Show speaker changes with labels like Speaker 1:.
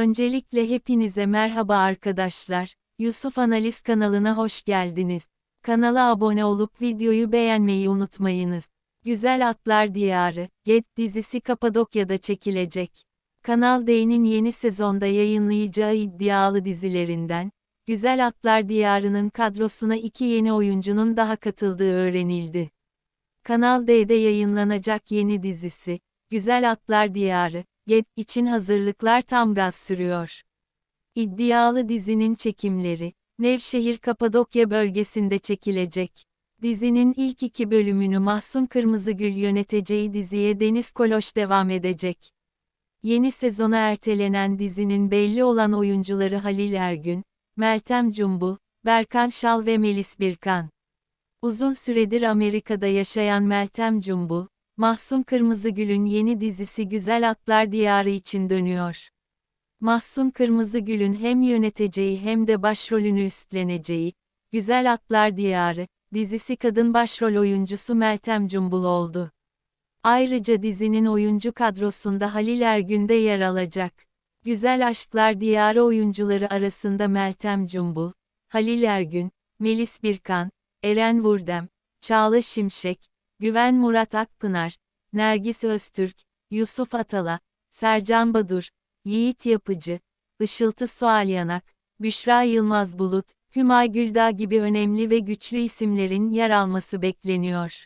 Speaker 1: Öncelikle hepinize merhaba arkadaşlar. Yusuf Analiz kanalına hoş geldiniz. Kanala abone olup videoyu beğenmeyi unutmayınız. Güzel Atlar Diyarı, Get dizisi Kapadokya'da çekilecek. Kanal D'nin yeni sezonda yayınlayacağı iddialı dizilerinden, Güzel Atlar Diyarı'nın kadrosuna iki yeni oyuncunun daha katıldığı öğrenildi. Kanal D'de yayınlanacak yeni dizisi, Güzel Atlar Diyarı, Get için hazırlıklar tam gaz sürüyor. İddialı dizinin çekimleri, Nevşehir Kapadokya bölgesinde çekilecek. Dizinin ilk iki bölümünü Mahsun Kırmızıgül yöneteceği diziye Deniz Koloş devam edecek. Yeni sezona ertelenen dizinin belli olan oyuncuları Halil Ergün, Meltem Cumbul, Berkan Şal ve Melis Birkan. Uzun süredir Amerika'da yaşayan Meltem Cumbul, Mahsun Kırmızıgül'ün yeni dizisi Güzel Atlar Diyarı için dönüyor. Mahsun Kırmızıgül'ün hem yöneteceği hem de başrolünü üstleneceği, Güzel Atlar Diyarı, dizisi kadın başrol oyuncusu Meltem Cumbul oldu. Ayrıca dizinin oyuncu kadrosunda Halil Ergün de yer alacak. Güzel Aşklar Diyarı oyuncuları arasında Meltem Cumbul, Halil Ergün, Melis Birkan, Eren Vurdem, Çağla Şimşek, Güven Murat Akpınar, Nergis Öztürk, Yusuf Atala, Sercan Badur, Yiğit Yapıcı, Işıltı Sualyanak, Büşra Yılmaz Bulut, Hümay Güldağ gibi önemli ve güçlü isimlerin yer alması bekleniyor.